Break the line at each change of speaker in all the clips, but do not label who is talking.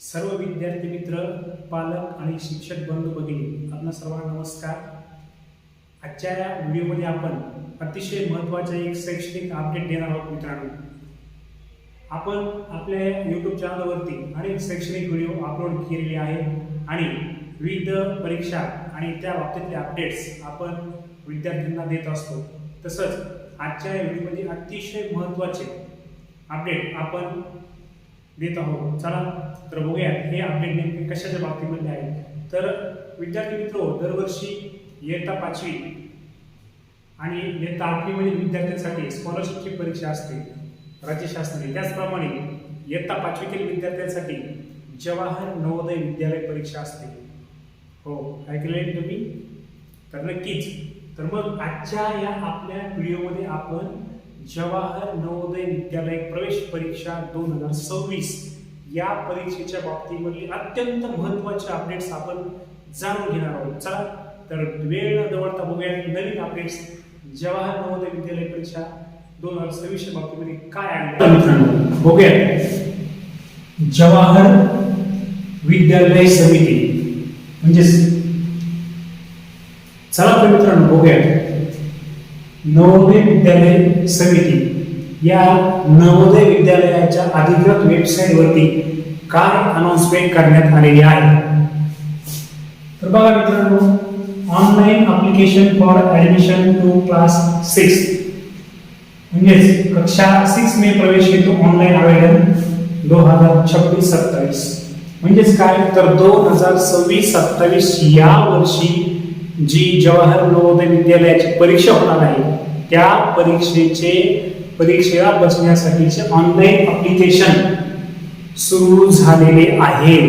सर्व विद्यार्थी मित्र पालक आणि शिक्षक बंधू भगिनी आपणा सर्वांना नमस्कार. आजच्या या व्हिडिओमध्ये आपण अतिशय महत्त्वाचे एक शैक्षणिक अपडेट देणार आहोत मित्रांनो. आपण आपल्या यूट्यूब चॅनलवरती अनेक शैक्षणिक व्हिडिओ अपलोड केलेले आहेत आणि विविध परीक्षा आणि त्या बाबतीतले अपडेट्स आपण विद्यार्थ्यांना देत असतो. तसंच आजच्या या व्हिडिओमध्ये अतिशय महत्त्वाचे अपडेट आपण देत आहोत. चला तर बघूया हे अपडेट नेमके कशाच्या बाबतीमध्ये आहे. तर विद्यार्थी मित्र दरवर्षी इयत्ता पाचवी आणि इयत्ता आठवीमधील विद्यार्थ्यांसाठी स्कॉलरशिपची परीक्षा असते राज्य शासनाने. त्याचप्रमाणे इयत्ता पाचवीतील विद्यार्थ्यांसाठी जवाहर नवोदय विद्यालय परीक्षा असते. हो ऐकले तुम्ही? तर नक्कीच. तर मग आजच्या या आपल्या व्हिडिओमध्ये आपण जवाहर नवोदय विद्यालय प्रवेश परीक्षा दोन हजार सव्वीस या परीक्षेच्या बाबतीमधली अत्यंत महत्त्वाचे अपडेट्स आपण जाणून घेणार आहोत. चला तर वेळ न दवडता बघूया नवीन अपडेट्स जवाहर नवोदय विद्यालय परीक्षा दोन हजार सव्वीसच्या बाबतीमध्ये काय आहे. मित्रांनो बघूया. जवाहर विद्यालय समिती म्हणजेच चला तर मित्रांनो बघूया. नवोदय विद्यालय समिती. या नवोदय विद्यालयाच्या अधिकृत वेबसाईटवरती काय अनाउन्समेंट करण्यात आलेली आहे? तर बघा मित्रांनो online application for admission to class six म्हणजेच कक्षा सिक्स मे प्रवेश हेतू ऑनलाईन आवेदन दोन हजार छब्बीस सत्तावीस. म्हणजेच काय? तर दोन हजार सव्वीस सत्तावीस या वर्षी जी जवाहर नवोदय विद्यालयाची परीक्षा होणार आहे त्या परीक्षेचे परीक्षेला बसण्यासाठीचे ऑनलाईन अप्लिकेशन सुरू झालेले आहे.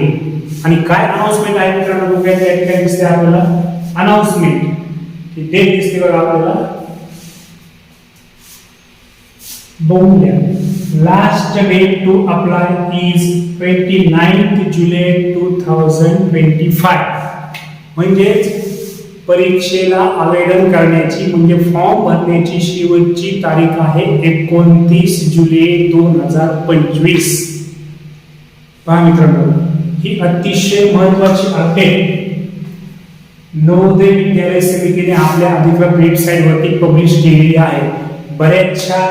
आणि काय अनाउन्समेंट आहे मित्रांनो? बघूया त्या ठिकाणी दिसते आपल्याला. अनाउन्समेंट ही डेट दिसते बघा आपल्याला. बघून last date to apply is twenty ninth July two thousand twenty five म्हणजेच परीक्षेला आवेदन करण्याची म्हणजे फॉर्म भरण्याची शेवटची तारीख आहे एकोणतीस जुलै दोन हजार पंचवीस. पहा मित्रांनो ही अतिशय महत्वाची अपडेट नवोदय विद्यालय समितीने आपल्या अधिकृत वेबसाईटवरती पब्लिश केलेली आहे. बऱ्याचशा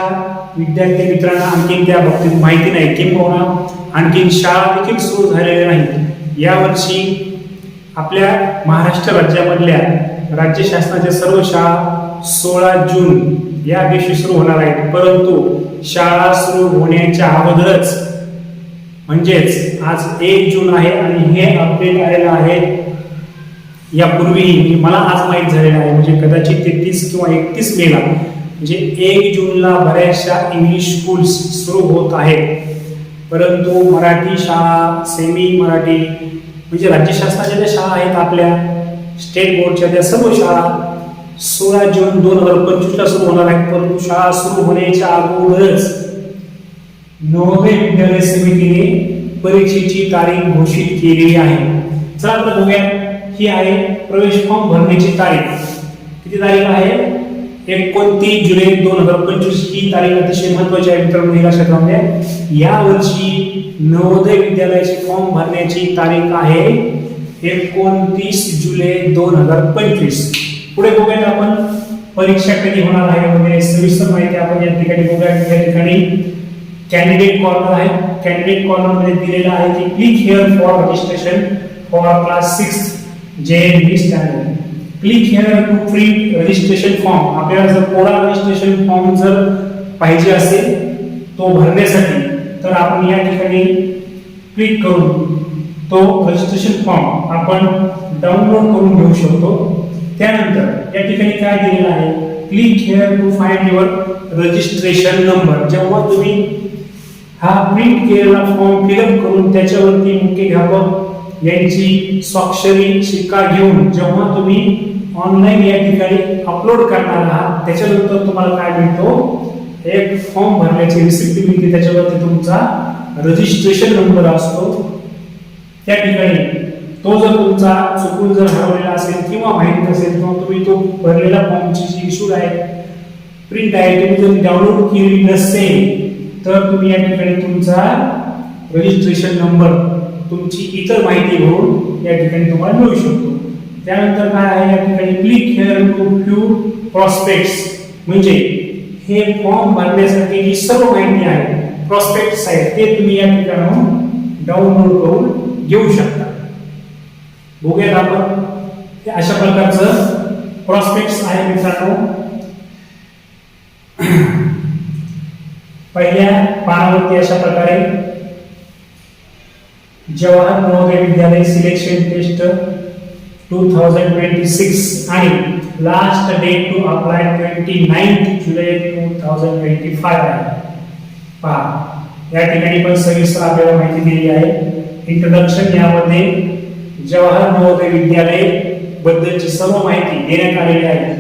विद्यार्थी मित्रांना आणखी त्या बाबतीत माहिती नाही. किंबहुना आणखीन शाळा देखील सुरू झालेल्या नाहीत. यावर्षी आपल्या महाराष्ट्र राज्यामधल्या राज्य शासनाच्या सर्व शाळा सोळा जून या दिवशी सुरू होणार आहेत. परंतु शाळा सुरू होण्याच्या अगोदरच म्हणजेच आज एक जून आहे आणि हे अपडेट आलेलं आहे. यापूर्वीही मला आज माहीत झालेलं आहे म्हणजे कदाचित तेहतीस किंवा एकतीस मेला म्हणजे एक जूनला बऱ्याचशा इंग्लिश स्कूल्स सुरू होत आहेत. परंतु मराठी शाळा सेमी मराठी म्हणजे राज्य शासनाच्या ज्या शाळा आहेत आपल्या स्टेट बोर्डच्या त्या सर्व शाळा सोळा जून दोन हजार पंचवीसला सुरू होणार आहेत परंतु शाळा सुरू होण्याच्या अगोदरच नवोदय विद्यालय समितीने परीक्षेची तारीख घोषित केलेली आहे. चला आता बघूया. ही आहे प्रवेश फॉर्म भरण्याची तारीख. किती तारीख आहे? एकोणतीस जुलै दोन हजार पंचवीस. ही तारीख अतिशय महत्वाची आहे मित्रांनो हे लक्षात द्या. या वर्षी नवोदय विद्यालयाचे फॉर्म भरण्याची तारीख आहे एकोणतीस जुलै दोन हजार पंचवीस. पुढे बघूया आपण. परीक्षा कधी होणार आहे वगैरे सविस्तर माहिती आपण या ठिकाणी बघूया या ठिकाणी कॅन्डिडेट कॉर्नर आहे. कॅन्डिडेट कॉर्नरमध्ये दिलेलं आहे की click here for registration for class six J B standard click here to print registration form आपल्याला जर कोरा रजिस्ट्रेशन फॉर्म जर पाहिजे असेल तो भरण्यासाठी तर आपण या ठिकाणी क्लिक करून तो रजिस्ट्रेशन फॉर्म आपण डाउनलोड करून घेऊ शकतो. त्यानंतर या ठिकाणी काय दिलेलं आहे? Click here to find your registration number जेव्हा तुम्ही हा प्रिंट केलेला फॉर्म फिलअप करून त्याच्यावरती मुख्याध्यापक यांची स्वाक्षरी शिक्का घेऊन जेव्हा तुम्ही ऑनलाईन या ठिकाणी अपलोड करणार आहात त्याच्यानंतर तुम्हाला काय मिळतो? एक फॉर्म भरण्याची रिसिप्ट मिळते त्याच्यावरती तुमचा रजिस्ट्रेशन नंबर असतो. त्या ठिकाणी तो जर तुमचा चुकून जर हरवलेला असेल किंवा माहिती नसेल किंवा तुम्ही तो भरलेला फॉर्मची जी इशू आहे प्रिंट आहे तुम्ही जर डाउनलोड केली नसेल तर तुम्ही या ठिकाणी तुमचा रजिस्ट्रेशन नंबर तुमची इतर माहिती भरून या ठिकाणी तुम्हाला मिळू शकतो. त्यानंतर काय आहे या ठिकाणी click here to view prospectus म्हणजे हे फॉर्म भरण्यासाठी जी सर्व माहिती आहे प्रॉस्पेक्ट्स आहेत ते तुम्ही या ठिकाणाहून डाउनलोड करून घेऊ शकता. बघूयात आपण हे अशा प्रकारचं प्रॉस्पेक्ट्स आहे मित्रांनो. पहिल्या पानावरती अशा प्रकारे Jawahar Navodaya Vidyalaya selection test two thousand twenty six आणि last date to apply twenty ninth July two thousand twenty five आहे. पहा या ठिकाणी पण सविस्तर आपल्याला माहिती दिली आहे. इंट्रोडक्शन यामध्ये जवाहर नवोदय विद्यालय बद्दलची सर्व माहिती देण्यात आलेली आहे.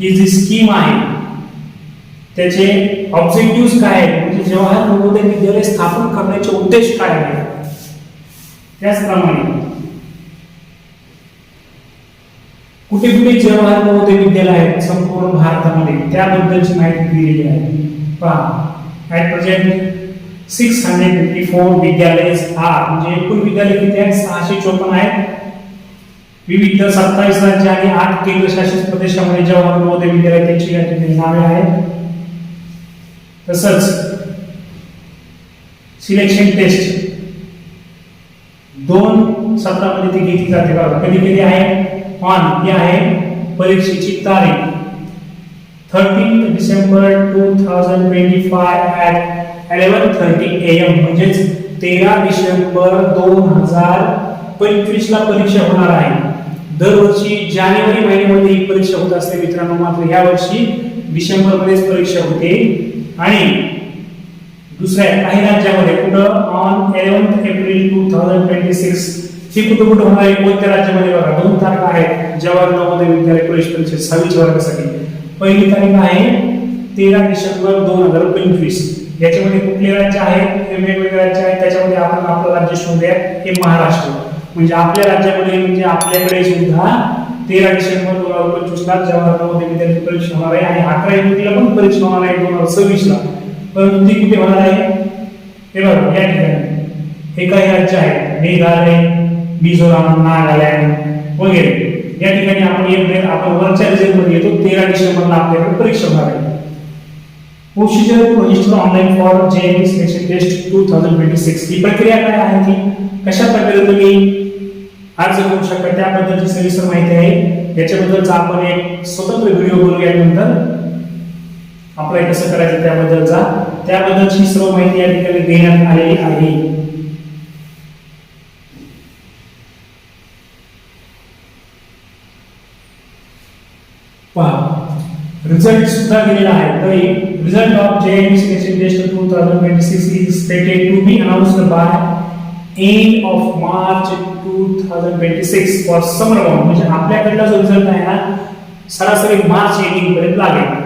ही जी स्कीम आहे त्याचे ऑब्जेक्टिव्ह काय आहेत? म्हणजे जवाहर नवोदय विद्यालय स्थापन करण्याचे उद्देश काय आहे त्याचप्रमाणे कुठे कुठे जवाहर नवोदय विद्यालय आहेत संपूर्ण भारतामध्ये? त्याबद्दलची माहिती दिलेली आहे. पहा at present six hundred fifty four Vidyalaya are, म्हणजे एकूण विद्यालय किती आहेत सहाशे चोपन्न आहेत विविध सत्तावीस राज्य आणि आठ केंद्रशासित प्रदेशामध्ये जवाहर नवोदय विद्यालय त्यांची या ठिकाणी नावे आहेत. तसंच सिलेक्शन टेस्ट दोन सत्रामध्ये ती घेतली जाते बघा. कधी कधी आहे? ऑन, ही आहे परीक्षेची तारीख. Thirteen December two thousand twenty five at eleven thirty A M म्हणजेच तेरा डिसेंबर दोन हजार पंचवीस ला परीक्षा होणार आहे. दरवर्षी जानेवारी महिन्यामध्ये ही परीक्षा होत असते मित्रांनो मात्र यावर्षी वर्षी डिसेंबर मध्येच परीक्षा होते. आणि दुसऱ्या काही राज्यामध्ये कुठं on eleventh April two thousand twenty six ही कुठं कुठं होणार आहे? कोणत्या राज्यामध्ये? बघा दोन तारखा आहेत. जवाहर नवोदय विद्यालय प्रवेश परीक्षा सहावीच्या वर्गासाठी. पहिली तारीख आहे तेरा डिसेंबर दोन हजार पंचवीस. याच्यामध्ये कुठले राज्य आहेत? हे वेगवेगळे राज्य आहेत. त्याच्यामध्ये आपण आपलं राज्य शोधूया. हे महाराष्ट्र. म्हणजे आपल्या राज्यामध्ये म्हणजे आपल्याकडे सुद्धा तेरा डिसेंबर दोन हजार पंचवीस ला जवाहर नवोदय परीक्षा होणार आहे आणि अकरा एप्रिलला पण परीक्षा होणार आहे दोन हजार सव्वीस ला. परंतु ती कुठे होणार आहे? हे बघा या ठिकाणी. हे काही राज्य आहेत. मेघालय मिझोराम नागालँड वगैरे. या ठिकाणी आपण आपण वरच्या रिझल्टमध्ये येतो. तेरा डिसेंबरला आपल्याकडे परीक्षा होणार आहे. Procedure to online for J M selection test two thousand twenty six ही प्रक्रिया काय आहे ती? कशा प्रकारे तुम्ही अर्ज करू शकता? त्याबद्दलची सविस्तर माहिती आहे याच्याबद्दलचा आपण एक स्वतंत्र व्हिडिओ बनवूया नंतर. अप्लाय कसं करायचं त्याबद्दलचा त्याबद्दलची सर्व माहिती या ठिकाणी देण्यात आलेली आहे पहा रिझल्ट सुद्धा दिलेला आहे तरी result of J M selection test two thousand twenty six is stated to be announced by end of March two thousand twenty six for summer round म्हणजे आपल्याकडला जो रिझल्ट आहे ना सरासरी मार्च एंडिंग पर्यंत लागेल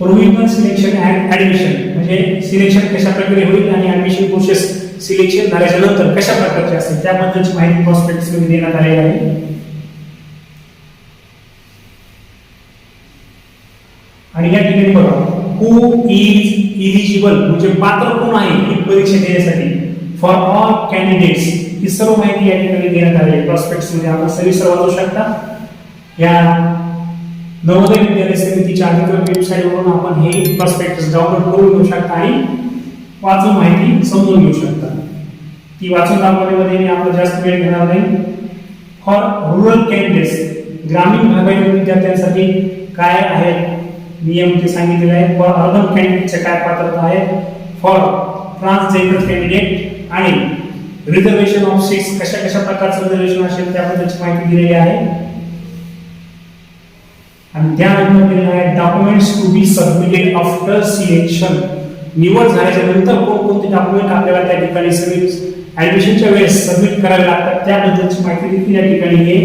प्रोव्हिजनल सिलेक्शन अँड ऍडमिशन म्हणजे selection कशा प्रकारे होईल आणि ऍडमिशन प्रोसेस सिलेक्शन झाल्याच्यानंतर कशा प्रकारचे असेल त्याबद्दलची माहिती प्रॉस्पेक्टमध्ये देण्यात आलेली आहे. आणि या ठिकाणी बघा हु इज इलिजिबल म्हणजे पात्र कोण आहे ही परीक्षा देण्यासाठी? फॉर ऑल कॅन्डिडेट्स ही सर्व माहिती या ठिकाणी देण्यात आली आहे. प्रॉस्पेक्टमध्ये आपण सविस्तर वाचू शकता. या नवोदय विद्यालय समितीच्या अधिकृत वेबसाईटवरून आपण हे प्रॉस्पेक्ट डाउनलोड करून घेऊ शकता आणि वाचून माहिती समजून घेऊ शकता. ती वाचून दाखवण्यामध्ये मी आपला जास्त वेळ घेणार नाही. फॉर रुरल कॅन्डिडेट्स ग्रामीण भागातील विद्यार्थ्यांसाठी काय आहे नियम ते सांगितलेले आहे? फॉर अर्बन कॅन्डिडेटच्या काय पात्रता आहे? फॉर ट्रान्सजेंडर कॅन्डिडेट आणि रिझर्वेशन ऑफ सीट्स कशा कशा प्रकारचं रिझर्वेशन असेल त्याबद्दलची माहिती दिलेली आहे. आणि त्यानंतर दिलेलं आहे documents to be submitted after selection निवड झाल्याच्यानंतर कोणकोणते डॉक्युमेंट आपल्याला त्या ठिकाणी सगळे ऍडमिशनच्या वेळेस सबमिट करावे लागतात. त्याबद्दलची माहिती देखील या ठिकाणी हे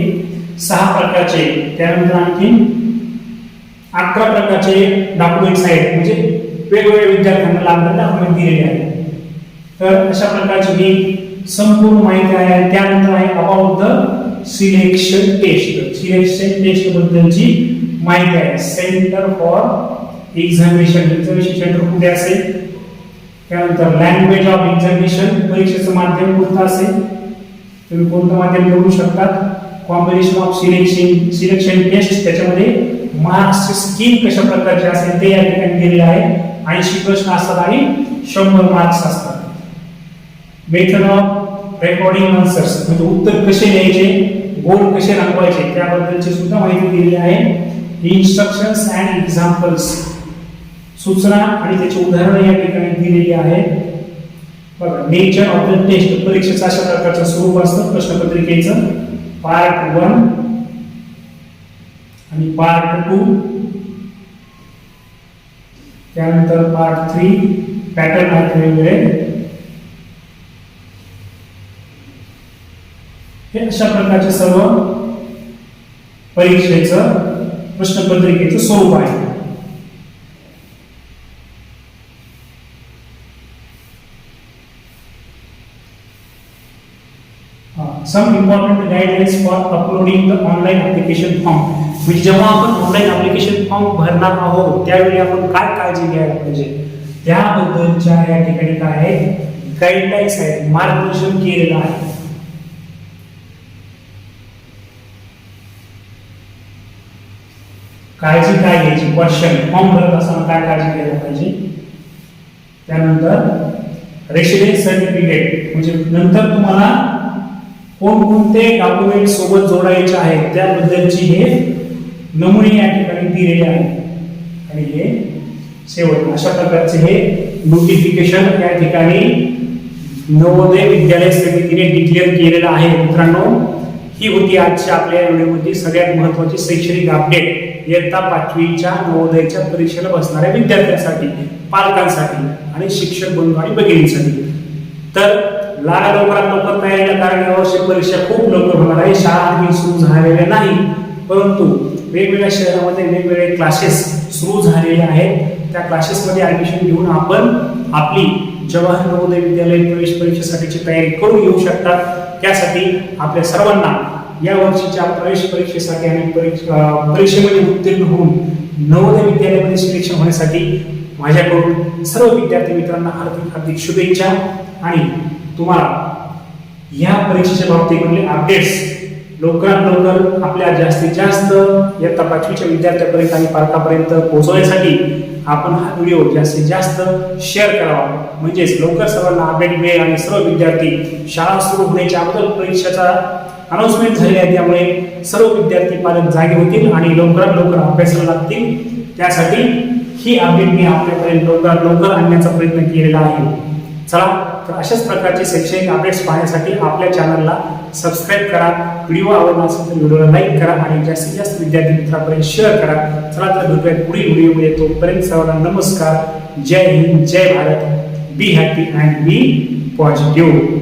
सहा प्रकारचे त्यानंतर आणखी अकरा प्रकारचे डॉक्युमेंट्स आहेत. म्हणजे वेगवेगळ्या विद्यार्थ्यांना लागणारे डॉक्युमेंट दिलेले आहेत. तर अशा प्रकारची ही संपूर्ण माहिती आहे. त्यानंतर आहे about the selection test selection test बद्दलची माहिती आहे. Centre for examination examination centre कुठे असेल? त्यानंतर लँग्वेज ऑफ एक्झामिनेशन परीक्षेचं माध्यम कोणतं असेल? तुम्ही कोणतं माध्यम निवडू शकतात? Combination of selection selection test त्याच्यामध्ये मार्क्सची स्कीम कशा प्रकारची असेल ते या ठिकाणी दिलेले आहे. ऐंशी प्रश्न असतात आणि शंभर मार्क्स असतात. मेथड ऑफ रेकॉर्डिंग आन्सर्स म्हणजे उत्तर कसे लिहायचे गोल कसे रंगवायचे त्याबद्दलची सुद्धा माहिती दिलेली आहे. इन्स्ट्रक्शन्स अँड एक्झाम्पल्स सूचना आणि त्याची उदाहरणं या ठिकाणी दिलेली आहेत. बघा नेचर ऑफ द टेस्ट परीक्षेचं अशा प्रकारचं स्वरूप असतं प्रश्नपत्रिकेचं. पार्ट वन आणि पार्ट टू त्यानंतर पार्ट थ्री पॅटर्न आहेत वेगवेगळे. हे अशा प्रकारचे सर्व परीक्षेचं प्रश्नपत्रिकेचं स्वरूप आहे. Some important guidelines for uploading the online application form म्हणजे जेव्हा आपण ऑनलाईन ऍप्लिकेशन फॉर्म भरणार आहोत त्यावेळी आपण काय काळजी घ्यायला पाहिजे? त्याबद्दलच्या या ठिकाणी काय आहे गाईडलाईन्स आहेत मार्गदर्शन केलेलं आहे. काळजी काय घ्यायची? क्वेश्चन फॉर्म भरत असताना काय काळजी घ्यायला पाहिजे? त्यानंतर रेसिडेन्स सर्टिफिकेट म्हणजे नंतर तुम्हाला कोणकोणते डॉक्युमेंट सोबत जोडायचे आहेत त्याबद्दलची हे नमुने या ठिकाणी दिलेले आहेत. आणि हे शेवट अशा प्रकारचे हे नोटिफिकेशन या ठिकाणी नवोदय विद्यालय समितीने डिक्लेअर केलेलं आहे. मित्रांनो ही होती आजच्या आपल्या व्हिडिओमध्ये सगळ्यात महत्वाची शैक्षणिक अपडेट इयत्ता पाचवीच्या नवोदयच्या परीक्षेला बसणाऱ्या विद्यार्थ्यांसाठी पालकांसाठी आणि शिक्षक बंधू आणि भगिनींसाठी. तर लागा लवकरात लवकर तयारीला कारण यावर्षी परीक्षा खूप लवकर होणार आहे. शाळा आणखी सुरू झालेल्या नाही. परंतु वेगवेगळ्या शहरामध्ये वेगवेगळे क्लासेस सुरू झालेले आहेत. त्या क्लासेसमध्ये ऍडमिशन घेऊन आपण आपली जवाहर नवोदय विद्यालय प्रवेश परीक्षेसाठीची तयारी करून घेऊ शकतात. त्यासाठी आपल्या सर्वांना या वर्षीच्या प्रवेश परीक्षेसाठी आणि परीक्षा परीक्षेमध्ये उत्तीर्ण होऊन नवोदय विद्यालयामध्ये सिलेक्शन होण्यासाठी माझ्याकडून सर्व विद्यार्थी मित्रांना हार्दिक हार्दिक शुभेच्छा आणि तुम्हाला या परीक्षेच्या बाबतीमधले अपडेट्स लवकरात लवकर आपल्या जास्तीत जास्त इयत्ता पाचवीच्या विद्यार्थ्यापर्यंत आणि पालकापर्यंत पोहोचवण्यासाठी आपण हा व्हिडिओ जास्तीत जास्त शेअर करावा. म्हणजेच लवकर सर्वांना अपडेट मिळेल आणि सर्व विद्यार्थी शाळा सुरू होण्याच्या अगोदर परीक्षेचा अनाऊन्समेंट झाली आहे. त्यामुळे सर्व विद्यार्थी पालक जागे होतील आणि लवकरात लवकर अभ्यासाला लागतील. त्यासाठी ही अपडेट मी आपल्यापर्यंत लवकरात लवकर आणण्याचा प्रयत्न केलेला आहे. चला तर अशाच प्रकारचे शैक्षणिक अपडेट्स पाहण्यासाठी आपल्या चॅनलला सबस्क्राईब करा. व्हिडिओ आवडला असेल तर व्हिडिओला लाईक करा आणि जास्तीत जास्त विद्यार्थी मित्रांपर्यंत शेअर करा. चला तर भेटूया पुढील व्हिडिओमध्ये तोपर्यंत सर्वांना नमस्कार. जय हिंद जय Bharat. Be happy and be positive